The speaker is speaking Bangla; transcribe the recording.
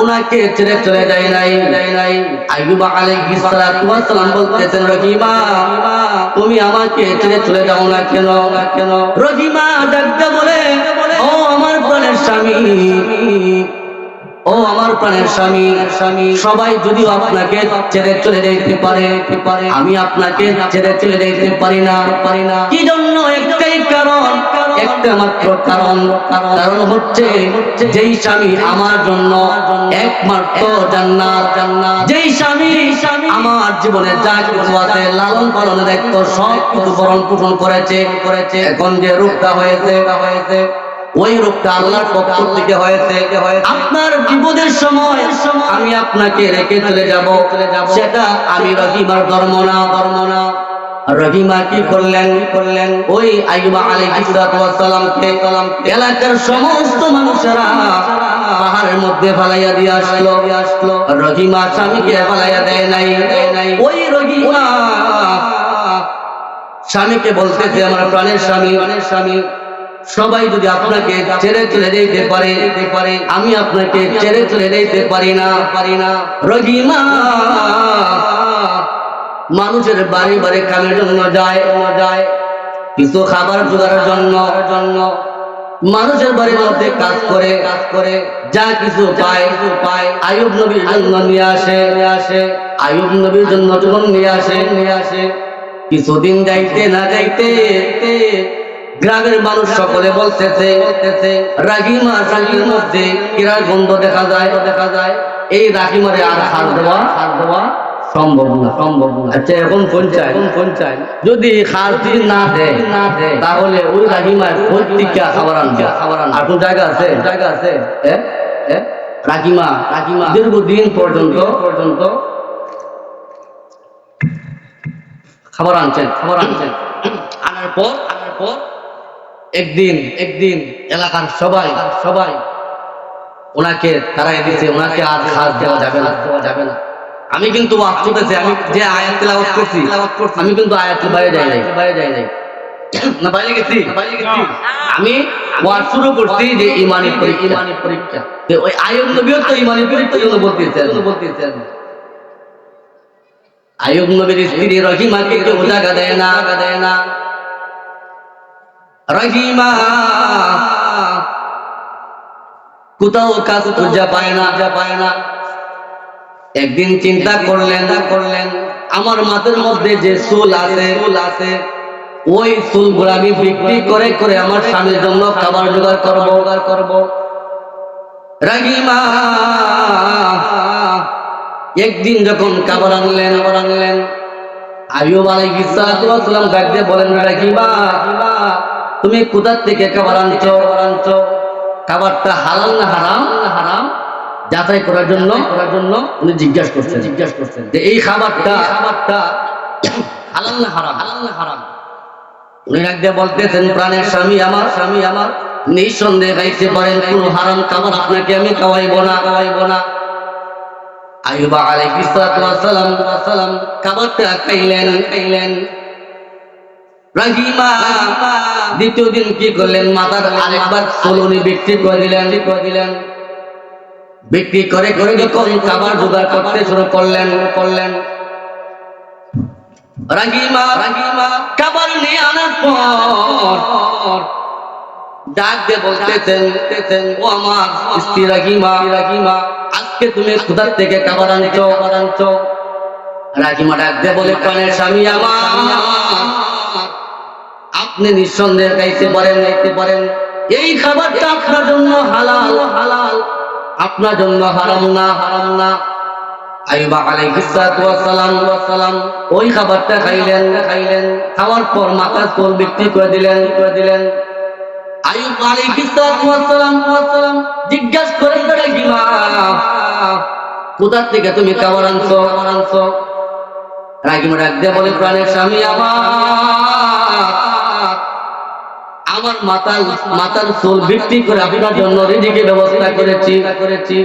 উনাকে ছেড়ে চলে যায় নাই। আইয়ুব আলাইহিস সালাতু ওয়াস সালাম বলতেছেন, রহিমা, তুমি আমাকে ছেড়ে চলে যাও না কেন? কেন রহিমা ডাকতে বলে, ও আমার প্রাণের স্বামী, ও আমার প্রাণের স্বামী স্বামী সবাই যদি আপনাকে ছেড়ে চলে যেতে পারে পারে আমি আপনাকে ছেড়ে চলে যেতে পারি না পারি না। কি জন্য একটাই কারণ একটা মাত্র কারণ কারণ হচ্ছে যেই স্বামী আমার জন্য একমাত্র জান্নাত। জান্নাত। যেই স্বামী স্বামী আমার জীবনে যা কিছু আছে লালন পালনের দায়িত্ব সব কিছু বরণ পোষণ করেছে। করেছে। এখন যে রূপটা হয়েছে হয়েছে ওই রূপটা আল্লাহর পক্ষ থেকে হয়েছে। আপনার বিপদের সময় আমি আপনাকে রেখে চলে যাব। সেটা আমি রহিমার ধর্ম না। ধর্ম না। রহিমা কি করলেন? করলেন? ওই আইবা আলাইহিস সালামকে এলাকার সমস্ত মানুষেরা পাহাড়ের মধ্যে ফালাইয়া দিয়ে আসলো। আসলো। রহিমা স্বামীকে ফালাইয়া দেয় নাই। দেয় নাই। ওই রহিমা স্বামীকে বলতেছে আমার প্রাণের স্বামী প্রাণের স্বামী। সবাই যদি আপনাকে ছেড়ে চলে যেতে পারে পারে। আমি আপনাকে ছেড়ে চলে যেতে পারি না। পারি না। রহিমা মানুষের বাড়ি বাড়ি কামের জন্য যায়। যায় কিছু খাবার জোগাড়ের জন্য। জন্য মানুষের বাড়ির মধ্যে কাজ করে। কাজ করে যা কিছু পায়। পায় আয়ুব নবীর জন্য নিয়ে আসে। নিয়ে আসে আয়ুব নবীর জন্য যখন নিয়ে আসে। নিয়ে আসে কিছুদিন যাইতে না যাইতে গ্রামের মানুষ সকলে বলতেছে বলতেছে রাগিমা রাগির মধ্যে কিরার গন্ধ দেখা যায়? দেখা যায় এই রাগিমারে আর হার দেওয়া হার দেওয়া সম্ভব না সম্ভব না। আচ্ছা এখন এখন যদি যদি না দেয় না দেয় তাহলে ওই রাগিমার প্রত্যেকটা খাবার আনবে। খাবার আনবে। আর কোন জায়গা আছে? জায়গা আছে? রাগিমা রাগিমা। দীর্ঘদিন পর্যন্ত পর্যন্ত খাবার আনছেন খাবার আনছেন। আনার পর আনার পর একদিন একদিন এলাকার সবাই সবাই ওনাকে তারাই দিছে ওনাকে আর খাস দেওয়া যাবে না। দেওয়া যাবে না। আমি কিন্তু করতেছি, আমি যে আয়াত তেলাওয়াত করছি, আমি কিন্তু আয়াতের বাইরে যাই নাই। বাইরে যাই নাই না, বাইরে গেছি। আমি ওয়াজ শুরু করছি যে ইমানি পরীক্ষা। ইমানি পরীক্ষা ওই আয়ুব নবীও তো ইমানি পরীক্ষার জন্য বলতেছেন। বলতেছেন আয়ুব নবীর স্ত্রী রহিমাকে কেউ জায়গা দেয় না। দেয় না রহিমা কোথাও কাজ খুঁজা পায় না পায় না। একদিন চিন্তা করলেন করলেন, আমার মাথার মধ্যে যে চুল আছে চুল আছে, ওই চুলগুলো আমি বিক্রি করে করে আমার স্বামীর জন্য খাবার জোগাড় করব জোগাড় করব। রাগিমা একদিন যখন খাবার আনলেন আবার আনলেন, আইয়ুব আলাইহিস সালাতু ওয়াস সালাম বলেন রাগিমা তুমি কোথার থেকে খাবার আনছো? আনছো খাবারটা হালাল না হারাম না হারাম? যাচাই করার জন্য করার জন্য উনি জিজ্ঞাসা করছেন। জিজ্ঞাসা করছেন। যে এই খাবারটা খাবারটা হালাল না হারাম? হালাল না হারাম? উনি এক দিয়ে বলতেছেন প্রাণের স্বামী আমার স্বামী আমার নিঃসন্দেহে খাইতে পারেন কোন হারাম খাবার আপনাকে আমি খাওয়াইবো না। খাওয়াইবো না। আইবা আলাইহিস সালাম সালাম খাবারটা খাইলেন। খাইলেন। রাহিমা দ্বিতীয় দিন কি করলেন? মাথার আরেকবার চলুনি বিক্রি করে দিলেন। করে দিলেন। বিক্রি করে করে যখন খাবার জোগাড় করতে শুরু করলেন। করলেন। রাগিমা রাগিমা খাবার নিয়ে আনার পর ডাক দিয়ে বলতেছেন, ও আমার স্ত্রী রাগিমা রাগিমা, আজকে তুমি কোথার থেকে খাবার আনছো। খাবার আনছো রাগিমা ডাক দিয়ে বলে প্রাণের স্বামী আমার, আপনি নিঃসন্দেহে খাইতে পারেন খাইতে পারেন। এই খাবারটা আপনার জন্য হালাল হালাল। আপনার জন্য হারাম না। হারাম না মাথা বিক্রি করে দিলেন দিলেন। কোথা থেকে তুমি খাবার আনছো? খাবার আনছো। রাহিমা ডাক দিয়ে বলে, প্রাণের স্বামী আমার। আমার মাতার মাতার চুল বিক্রি করে আপনার জন্য রেডিকে ব্যবস্থা করেছি করেছি।